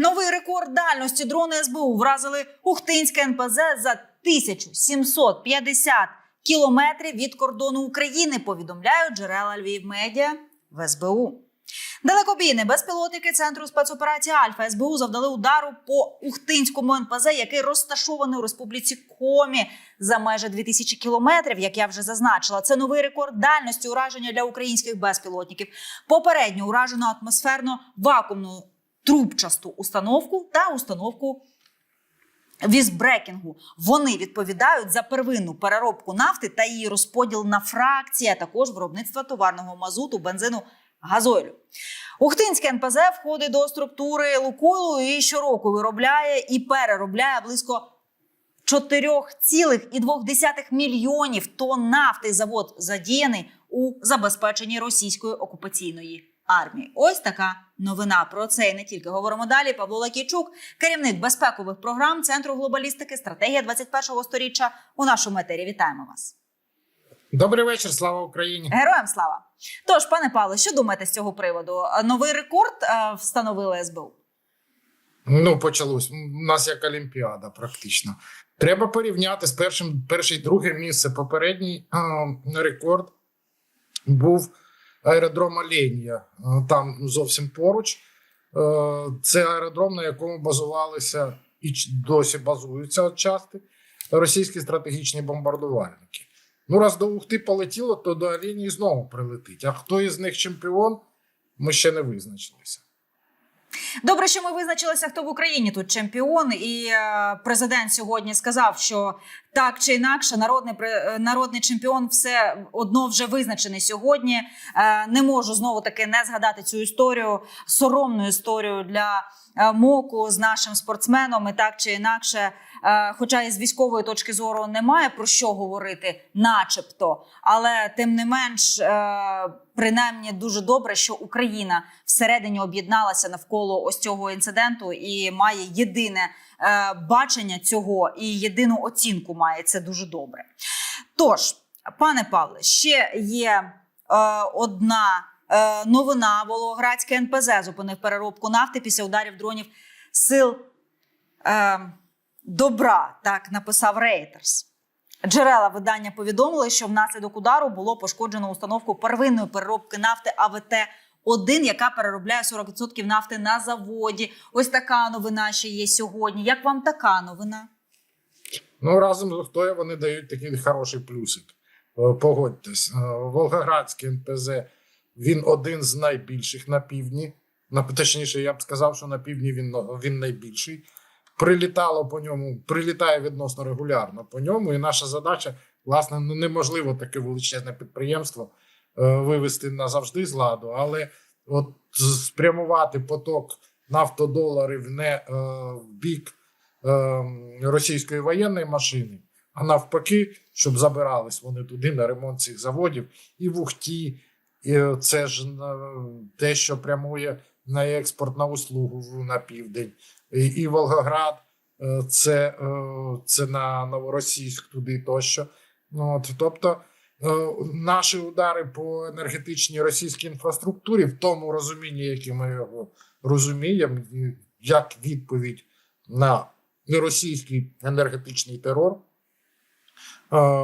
Новий рекорд дальності дрони СБУ вразили Ухтинське НПЗ за 1750 кілометрів від кордону України. Повідомляють джерела Львів Медіа в СБУ. Далекобійні безпілотники центру спецоперації Альфа СБУ завдали удару по Ухтинському НПЗ, який розташований у республіці Комі за майже 2000 кілометрів. Як я вже зазначила, це новий рекорд дальності ураження для українських безпілотників. Попередньо уражено атмосферно вакуумну трубчасту установку та установку візбрекінгу. Вони відповідають за первинну переробку нафти та її розподіл на фракції, а також виробництво товарного мазуту, бензину, газойлю. Ухтинське НПЗ входить до структури Лукойлу і щороку виробляє і переробляє близько 4,2 мільйонів тонн нафти. Завод задіяний у забезпеченні російської окупаційної армії. Ось така новина. Про це і не тільки говоримо далі. Павло Лакійчук, керівник безпекових програм Центру глобалістики, стратегія 21-го сторіччя. У нашому етері вітаємо вас. Добрий вечір, слава Україні. Героям слава! Тож, пане Павло, що думаєте з цього приводу? Новий рекорд е, встановили СБУ. Ну, почалось. У нас як Олімпіада, практично. Треба порівняти з першим, перше і друге місце. Попередній а, рекорд був аеродром Оленія. Там зовсім поруч. Е, Це аеродром, на якому базувалися і досі базуються отчасти російські стратегічні бомбардувальники. Ну, раз до Ухти полетіло, то до Оленії знову прилетить. А хто із них чемпіон, ми ще не визначилися. Добре, що ми визначилися, хто в Україні тут чемпіон, і е, президент сьогодні сказав, що так чи інакше, народний е, народний чемпіон все одно вже визначений сьогодні. Е, не можу знову таки не згадати цю історію, соромну історію для моку з нашим спортсменом. І так чи інакше, хоча і з військової точки зору немає про що говорити, начебто, але тим не менш, е, принаймні дуже добре, що Україна всередині об'єдналася навколо ось цього інциденту і має єдине е, бачення цього і єдину оцінку має це дуже добре. Тож, пане Павле, ще є е, одна е, новина. Волгоградське НПЗ зупинив переробку нафти після ударів дронів сил е, добра. Так написав Reuters. Джерела видання повідомили, що внаслідок удару було пошкоджено установку первинної переробки нафти АВТ. 1 яка переробляє 40% нафти на заводі. Ось така новина ще є сьогодні. Як вам така новина? Ну, разом з Ухтою вони дають такий хороший плюсик. Е, Погодьтесь, Е, Волгоградський НПЗ він один з найбільших на півдні. На точніше, я б сказав, що на півдні він, він найбільший. Прилітало по ньому, прилітає відносно регулярно по ньому. І наша задача, власне, ну, неможливо таке величезне підприємство е, вивести назавжди з ладу, але от спрямувати поток нафтодоларів не е, в бік е, російської воєнної машини, а навпаки, щоб забирались вони туди на ремонт цих заводів, і в Ухті, і це ж е, те, що прямує на експорт на услугу на південь, і, Волгоград, е, це, е, це на новоросійськ туди тощо. Ну, От, тобто е, наші удари по енергетичній російській інфраструктурі, в тому розумінні, яке ми його розуміємо, як відповідь на російський енергетичний терор,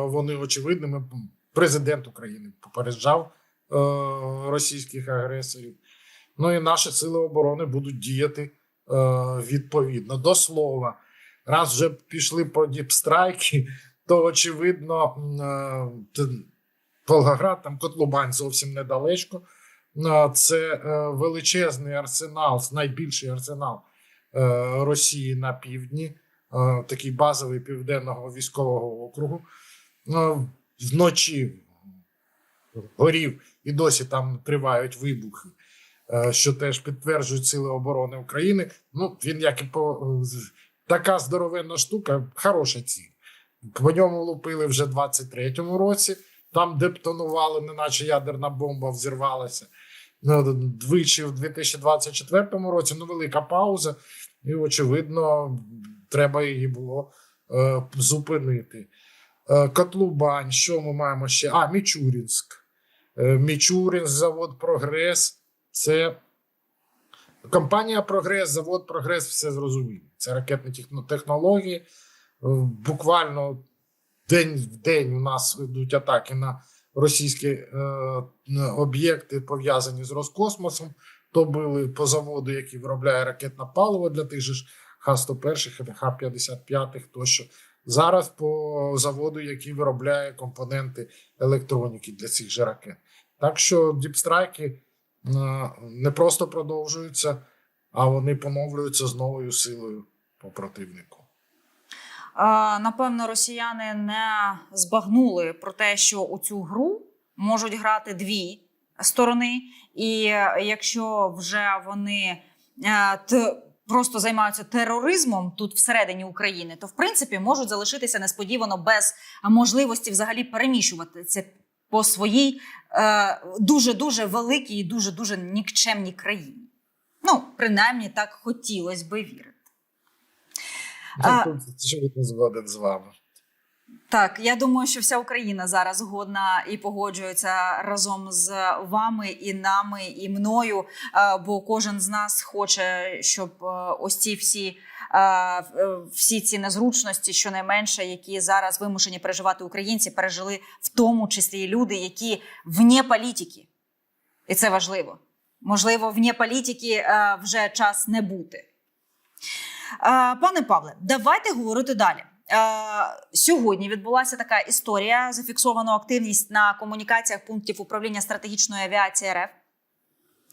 вони очевидними. Президент України попереджав російських агресорів. Ну і наші сили оборони будуть діяти відповідно. До слова, раз вже пішли по діпстрайки, то очевидно, е, Волгоград, там Котлубань зовсім недалечко. Е, Це е, величезний арсенал, найбільший арсенал е, Росії на півдні, е, такий базовий південного військового округу. Е, Вночі горів і досі там тривають вибухи, е, що теж підтверджують Сили оборони України. Ну, він як і по така здоровенна штука, хороша ціль. По ньому лупили вже в 23-му році. Там дептонували, неначе ядерна бомба взірвалася. Ну, Двічі в 2024 році. Ну, велика пауза, і, очевидно, треба її було е, зупинити. Е, Котлубань, що ми маємо ще? А, Мічурінськ. Е, Мічурінськ, завод Прогрес. Це Компанія Прогрес, завод Прогрес все зрозуміло. Це ракетні технології. Е, Буквально день в день у нас йдуть атаки на російські е, об'єкти, пов'язані з Роскосмосом. То були по заводу, який виробляє ракетне паливо для тих же ж Х-101, Х-55 тощо. Зараз по заводу, який виробляє компоненти електроніки для цих же ракет. Так що діпстрайки не просто продовжуються, а вони поновлюються з новою силою по противнику. Напевно, росіяни не збагнули про те, що у цю гру можуть грати дві сторони, і е, якщо вже вони е, просто займаються тероризмом тут всередині України, то в принципі можуть залишитися несподівано без можливості взагалі переміщуватися по своїй дуже дуже великій і дуже дуже нікчемній країні. Ну, принаймні так хотілося би вірити. А- Тут Очевидно, згоден з вами. Так, я думаю, що вся Україна зараз згодна і погоджується разом з вами і нами, і мною. е, Бо кожен з нас хоче, щоб е, ось ці всі. Е, Всі ці незручності, щонайменше, які зараз вимушені переживати українці, пережили в тому числі і люди, які вне політики. І це важливо. Можливо, вне політики е, вже час не бути. Пане Павле, давайте говорити далі. Сьогодні відбулася така історія. Зафіксовано активність на комунікаціях пунктів управління стратегічної авіації РФ.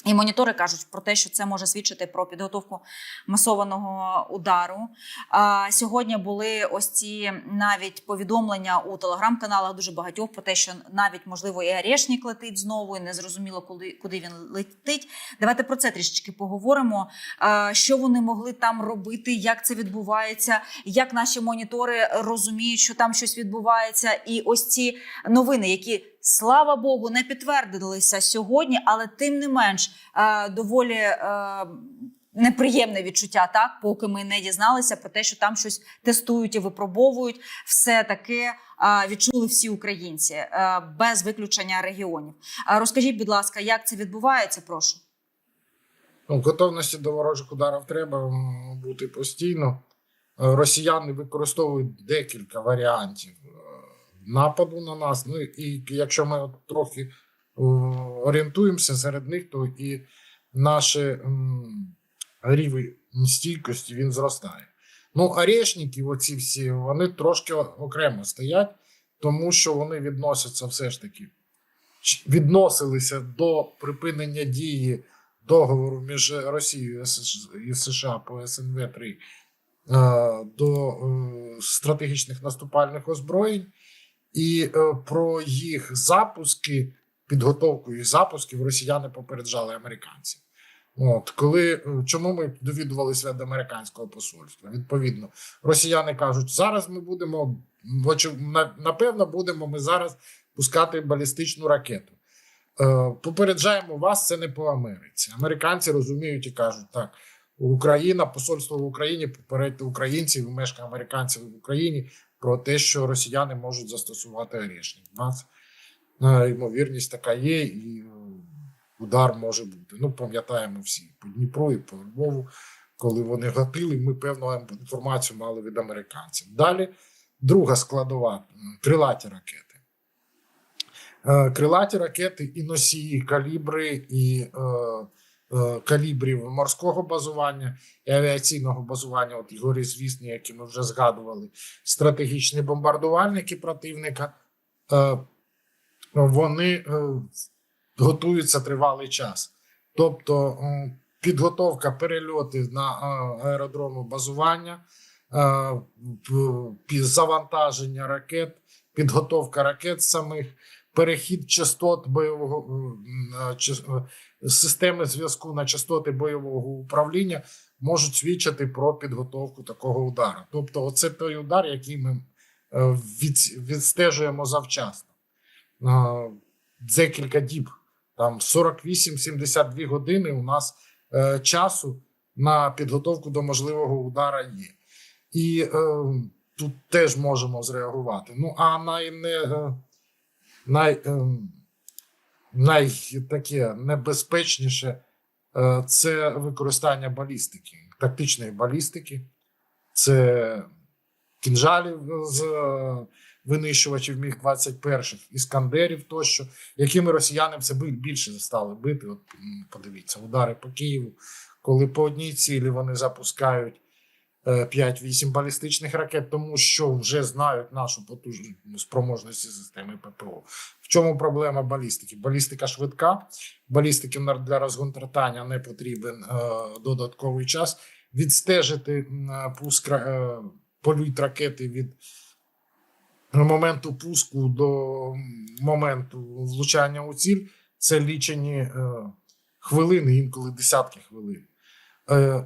І монітори кажуть про те, що це може свідчити про підготовку масованого удару. А сьогодні були ось ці навіть повідомлення у телеграм-каналах дуже багатьох про те, що навіть можливо і Орешник летить знову, і незрозуміло, куди, куди він летить. Давайте про це трішечки поговоримо. А, Що вони могли там робити, як це відбувається, як наші монітори розуміють, що там щось відбувається, і ось ці новини, які слава Богу не підтвердилися сьогодні, але тим не менш е, доволі. е, Неприємне відчуття, так поки ми не дізналися про те, що там щось тестують і випробовують, все таки е, відчули всі українці без виключення регіонів. Розкажіть, будь ласка, як це відбувається? Прошу. Ну, готовності до ворожих ударів треба бути постійно. Росіяни використовують декілька варіантів нападу на нас. Ну і якщо ми трохи е, орієнтуємося серед них, то і наш рівень стійкості він зростає. Ну, орешники, оці всі, вони трошки окремо стоять, тому що вони відносяться все ж таки, відносилися до припинення дії договору між Росією і США по СНВ 3 до е, стратегічних наступальних озброєнь, і е, про їх запуски, підготовку їх запусків росіяни попереджали американців. От коли е, чому ми довідувалися від американського посольства? Відповідно, росіяни кажуть, зараз ми будемо напевно, будемо ми зараз пускати балістичну ракету. Е, Попереджаємо вас, це не по Америці. Американці розуміють і кажуть, так, Україна, посольство в Україні попередьте українців, і мешкає американців в Україні про те, що росіяни можуть застосувати орешник. У нас е, ймовірність така є, і е, удар може бути. Ну, пам'ятаємо всі по Дніпру і по Львову, коли вони гатили, ми певну інформацію мали від американців. Далі друга складова крилаті ракети. Е, Крилаті ракети і носії калібри, і е, калібрів морського базування і авіаційного базування, от Ігорі звісні, які ми вже згадували, стратегічні бомбардувальники противника. Е, вони е, готуються тривалий час. Тобто е, підготовка перельоти на е, аеродроми базування, е, завантаження ракет, підготовка ракет самих, перехід частот бойового е, е, е, системи зв'язку на частоти бойового управління можуть свідчити про підготовку такого удару. Тобто, оце той удар, який ми е, від, відстежуємо завчасно. Е, Декілька діб, там 48-72 години у нас е, часу на підготовку до можливого удара є. І е, тут теж можемо зреагувати. Ну, а найне, е, най, е, най таке небезпечніше Е, Це використання балістики, тактичної балістики, це кінжалів з е, винищувачів міг 21 іскандерів тощо, якими росіяни все більше стали бити. От подивіться, удари по Києву, коли по одній цілі вони запускають 5-8 балістичних ракет, тому що вже знають нашу потужну спроможності системи ППО. В чому проблема балістики? Балістика швидка, балістики для розгонтратання не потрібен е, додатковий час. Відстежити пуск е, політ ракети від моменту пуску до моменту влучання у ціль це лічені е, хвилини, інколи десятки хвилин.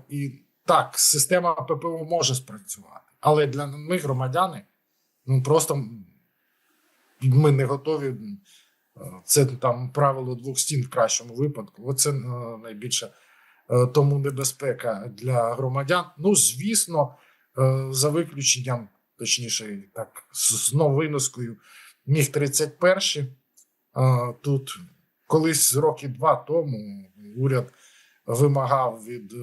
І так, система ППО може спрацювати, але для ми, громадяни, ну просто ми не готові. е, Це там правило двох стін в кращому випадку. Оце е, найбільша е, тому небезпека для громадян. Ну, звісно, за виключенням, точніше, так, з новиноскою, міг 31 е, Тут колись роки два тому уряд вимагав від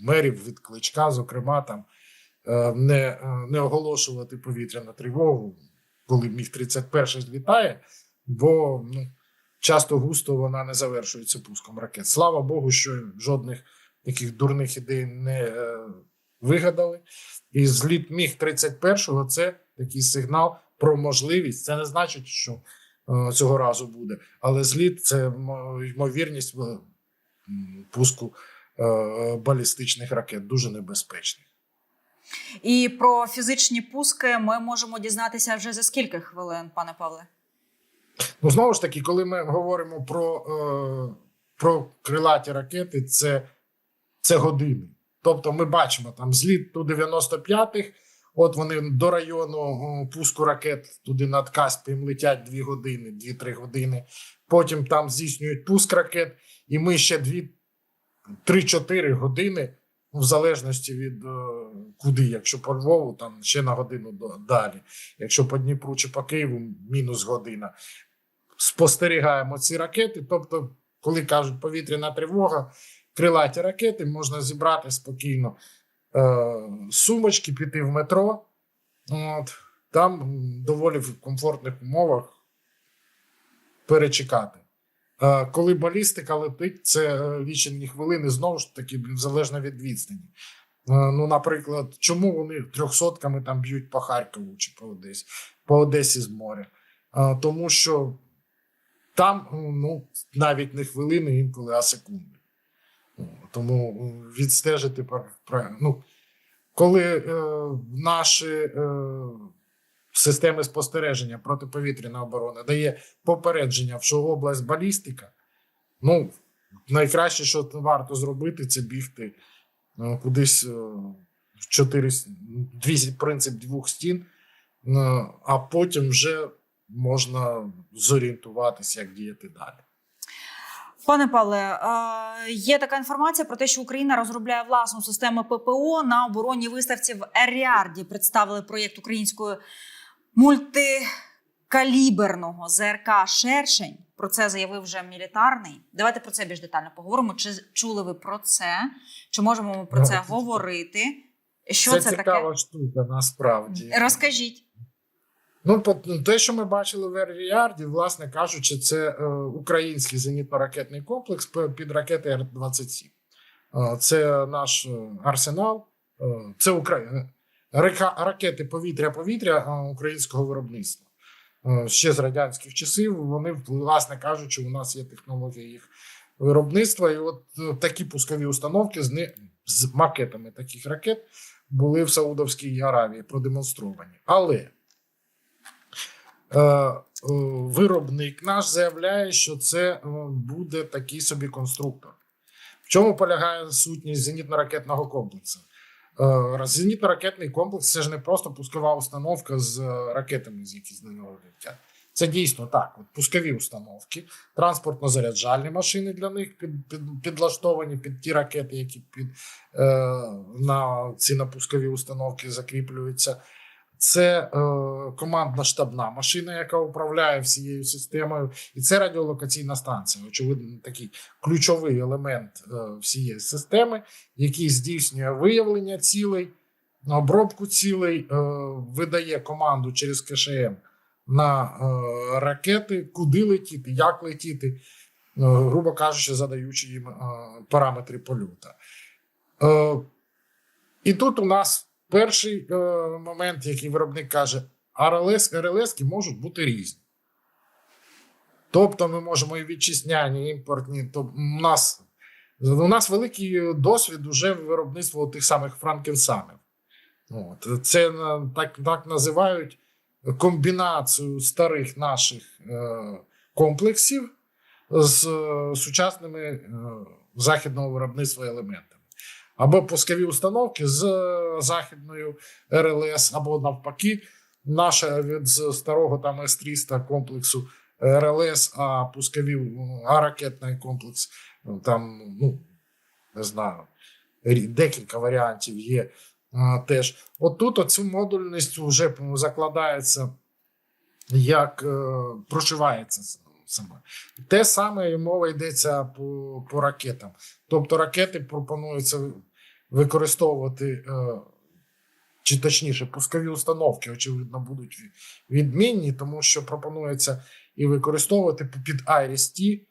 мерів, від кличка, зокрема, там е, не, е, не оголошувати повітряну тривогу, коли міг 31 злітає, бо ну, часто густо вона не завершується пуском ракет. Слава Богу, що жодних таких дурних ідей не е, вигадали. І зліт міг 31-го це такий сигнал про можливість. Це не значить, що цього разу буде, але зліт це ймовірність пуску балістичних ракет дуже небезпечний. І про фізичні пуски ми можемо дізнатися вже за скільки хвилин, пане Павле? Ну, знову ж таки, коли ми говоримо про, е, про крилаті ракети, це, це години. Тобто ми бачимо там зліт ту 95-х, от вони до району пуску ракет туди над Каспієм летять 2 години, 2-3 години. Потім там здійснюють пуск ракет, і ми ще 2-3-4 години, ну, в залежності від е, куди, якщо по Львову, там ще на годину далі. Якщо по Дніпру чи по Києву, мінус година спостерігаємо ці ракети. Тобто, коли кажуть повітряна тривога, крилаті ракети можна зібрати спокійно е, сумочки, піти в метро. От, там доволі в комфортних умовах перечекати. Е, коли балістика летить, це е, лічені хвилини, знову ж таки, залежно від відстані. Е, Ну, наприклад, чому вони трьохсотками там б'ють по Харкову чи по Одесі, по Одесі з моря? Тому що там ну, навіть не хвилини, інколи, а секунди. Тому відстежити ну, коли е, наші е, системи спостереження протиповітряної оборони дає попередження, що область балістика, ну, найкраще, що варто зробити, це бігти е, кудись е, в чотири с- дві, принцип двох стін, е, а потім вже можна зорієнтуватися, як діяти далі. Пане Павле, є така інформація про те, що Україна розробляє власну систему ППО на оборонній виставці в Еріарді. Представили проєкт української мультикаліберного ЗРК Шершень. Про це заявив вже мілітарний. Давайте про це більш детально поговоримо. Чи чули ви про це? Чи можемо ми про Ну, це це- говорити? Що це це, цікава таке? штука, насправді. Розкажіть. Ну, ну, те, що ми бачили в Ер-Ріарді, власне кажучи, це е, український зенітно-ракетний комплекс під ракети Р-27. Е, це наш е, арсенал, це Укра... ракети повітря-повітря е, українського виробництва. Е, ще з радянських часів вони, власне кажучи, у нас є технологія їх виробництва. І от е, такі пускові установки з, ни... з макетами таких ракет були в Саудовській Аравії продемонстровані. Але Е, е, виробник наш заявляє, що це буде такий собі конструктор. В чому полягає сутність зенітно-ракетного комплексу? Е, Зенітно-ракетний комплекс це ж не просто пускова установка з е, ракетами, з які з нього летять. Це дійсно так. От пускові установки, транспортно-заряджальні машини для них під, під, підлаштовані під ті ракети, які під, е, на ці напускові установки закріплюються. Це е, командна штабна машина, яка управляє всією системою, і це радіолокаційна станція. Очевидно, такий ключовий елемент е, всієї системи, який здійснює виявлення цілей, обробку цілей, е, видає команду через КШМ на е, ракети, куди летіти, як летіти, е, грубо кажучи, задаючи їм е, параметри польоту. Е, і тут у нас перший е, момент, який виробник каже: РЛС, РЛС можуть бути різні. Тобто ми можемо і вітчизняні, і імпортні. То у нас, у нас великий досвід уже виробництва тих самих франкенсамів. От. Це так, так називають комбінацію старих наших е, комплексів з е, сучасними е, західного виробництва елементами. Або пускові установки з е, західною РЛС, або навпаки, наша від старого там С-300 комплексу РЛС, а пускові м, а ракетний комплекс ну, там, ну не знаю, декілька варіантів є а, теж. От тут оцю модульність вже закладається, як е, прошивається саме. Те саме і мова йдеться по, по ракетам. Тобто ракети пропонується використовувати, е, чи точніше, пускові установки, очевидно, будуть відмінні, тому що пропонується і використовувати під IRIS-T, е,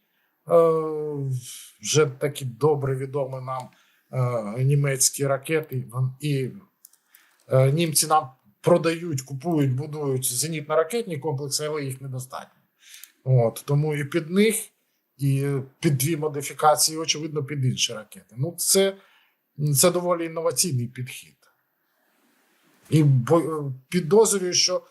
вже такі добре відомі нам е, німецькі ракети. І німці нам продають, купують, будують зенітно-ракетні комплекси, але їх недостатньо. От, тому і під них, і під дві модифікації, очевидно, під інші ракети. Ну, це, це доволі інноваційний підхід. І підозрюю, що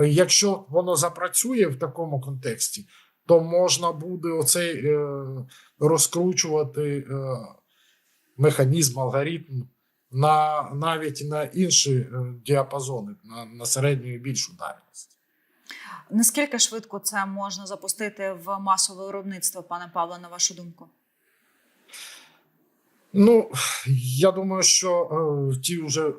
е, якщо воно запрацює в такому контексті, то можна буде оцей е, розкручувати е, механізм, алгоритм на навіть на інші е, діапазони, на, на середню і більшу дальність. Наскільки швидко це можна запустити в масове виробництво, пане Павло, на вашу думку? Ну, я думаю, що е, ті вже е,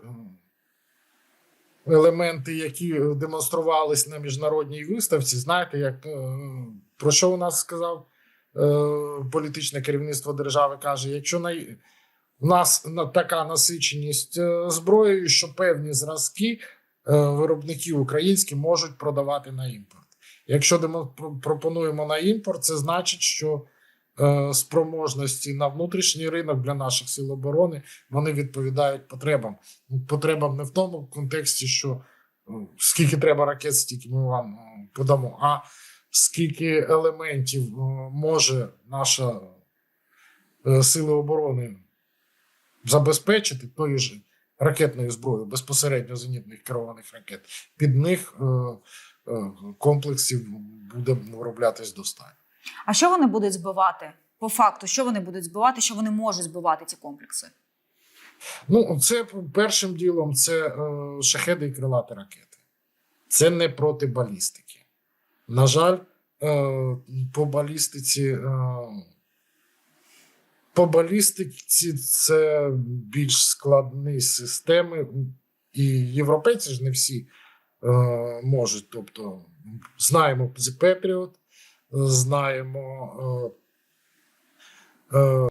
елементи, які демонструвались на міжнародній виставці, знаєте, як е, про що у нас сказав е, політичне керівництво держави, каже: якщо най... у нас на- така насиченість е, зброєю, що певні зразки е, виробники українські можуть продавати на імпорт. Якщо демо- пропонуємо на імпорт, це значить, що спроможності на внутрішній ринок для наших сил оборони вони відповідають потребам. Ну, Потребам не в тому контексті, що е, скільки треба ракет, стільки ми вам е, подамо, а скільки елементів е, може наша е, сили оборони забезпечити тої ж ракетною зброєю, безпосередньо зенітних керованих ракет. Під них е, е, комплексів буде вироблятись достатньо. А що вони будуть збивати? По факту, що вони будуть збивати, що вони можуть збивати ці комплекси? Ну, це першим ділом це е, шахеди і крилаті ракети. Це не проти балістики. На жаль, е, по балістиці. Е, по балістиці це більш складні системи, і європейці ж не всі е, можуть. Тобто, знаємо Patriot, знаємо е, е,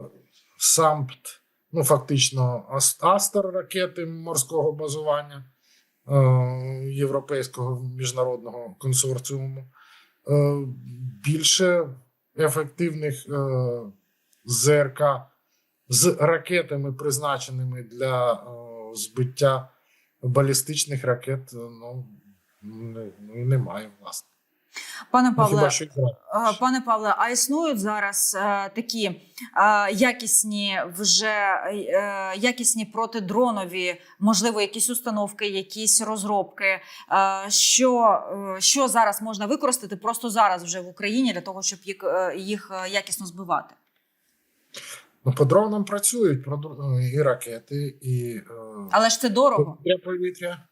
Сампт, ну фактично Ас- Астер ракети морського базування е, Європейського міжнародного консорціуму. Більше ефективних ЗРК з ракетами, призначеними для збиття балістичних ракет, ну, ну, немає, власне. Пане Ну, Павле, Пане Павле, а існують зараз е, такі е, якісні вже е, якісні протидронові, можливо, якісь установки, якісь розробки, е, що, е, що зараз можна використати просто зараз вже в Україні для того, щоб їх, е, їх якісно збивати? Ну, по дронам працюють е, і ракети, і е, Але ж це дорого. Повітря повітря.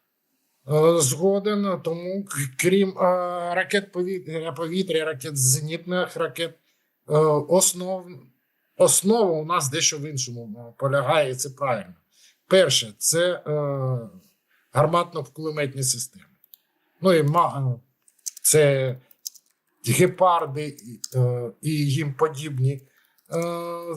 Е, Згоден, тому крім е, ракет повітря, повітря, ракет зенітних ракет, е, основ, основа у нас дещо в іншому полягає, і це правильно. Перше, це гарматно-кулеметні системи. Ну і це гепарди і, їм подібні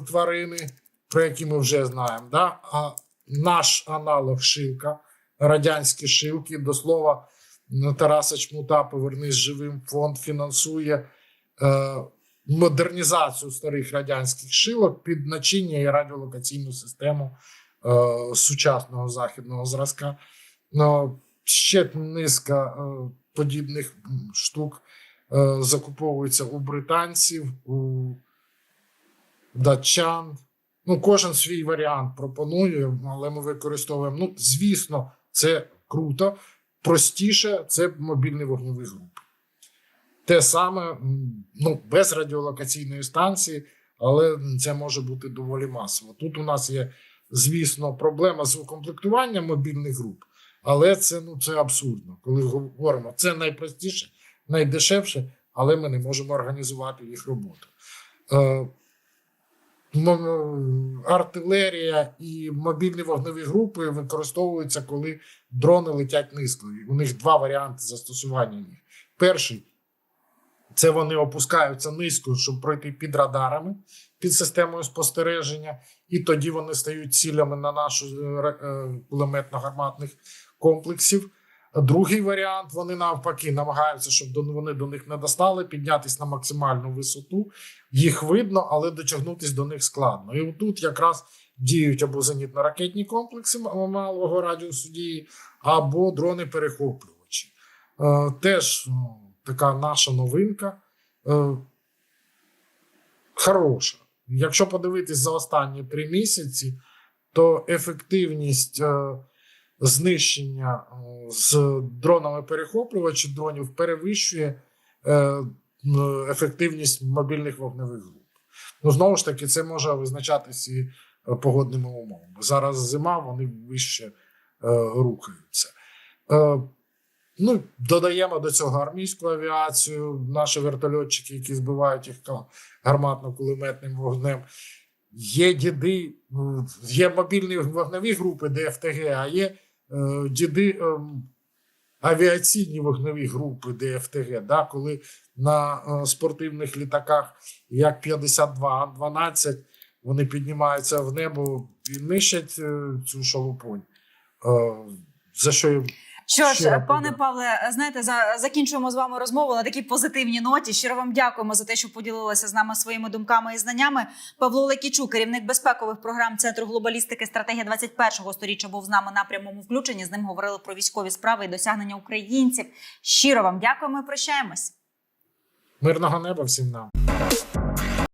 тварини, про які ми вже знаємо. Да? А наш аналог шилка, радянські шилки, до слова, ну, Тараса Чмута Повернись живим фонд фінансує е, модернізацію старих радянських шилок під начиння і радіолокаційну систему е, сучасного західного зразка. Ну, ще низка е, подібних штук е, закуповується у британців, у датчан. Ну, кожен свій варіант пропонує, але ми використовуємо. Ну, звісно, це круто. Простіше це мобільні вогневі групи. Те саме, ну, без радіолокаційної станції, але це може бути доволі масово. Тут у нас є, звісно, проблема з укомплектуванням мобільних груп, але це, ну, це абсурдно. Коли говоримо, це найпростіше, найдешевше, але ми не можемо організувати їх роботу. Артилерія і мобільні вогневі групи використовуються, коли дрони летять низько. У них два варіанти застосування їх. Перший це вони опускаються низько, щоб пройти під радарами, під системою спостереження, і тоді вони стають цілями на нашу е, е, кулеметно-гарматних комплексів. Другий варіант вони навпаки намагаються, щоб вони до них не достали, піднятися на максимальну висоту. Їх видно, але дотягнутися до них складно. І тут якраз діють або зенітно-ракетні комплекси малого радіусу дії, або дрони-перехоплювачі. Е, теж ну, така наша новинка. Е, хороша. Якщо подивитись за останні три місяці, то ефективність е, знищення е, з дронами перехоплювачів дронів перевищує е, ефективність мобільних вогневих груп. Ну, знову ж таки, це може визначатися і е, погодними умовами. Зараз зима, вони вище рухаються. Ну, додаємо до цього армійську авіацію, наші вертольотчики, які збивають їх гарматно-кулеметним вогнем. Є діди, є мобільні вогневі групи ДФТГ, а є діди ем, авіаційні вогневі групи ДФТГ, да, коли на е, спортивних літаках як 52 а 12 вони піднімаються в небо і нищать е, цю шалупонь. Е, за що їм Що ж, Щиро пане подя- Павле, знаєте, за закінчуємо з вами розмову на такій позитивній ноті. Щиро вам дякуємо за те, що поділилися з нами своїми думками і знаннями. Павло Лекічук, керівник безпекових програм Центру глобалістики стратегія 21-го сторіччя, був з нами на прямому включенні. З ним говорили про військові справи і досягнення українців. Щиро вам дякуємо. і Прощаємось. мирного неба всім нам.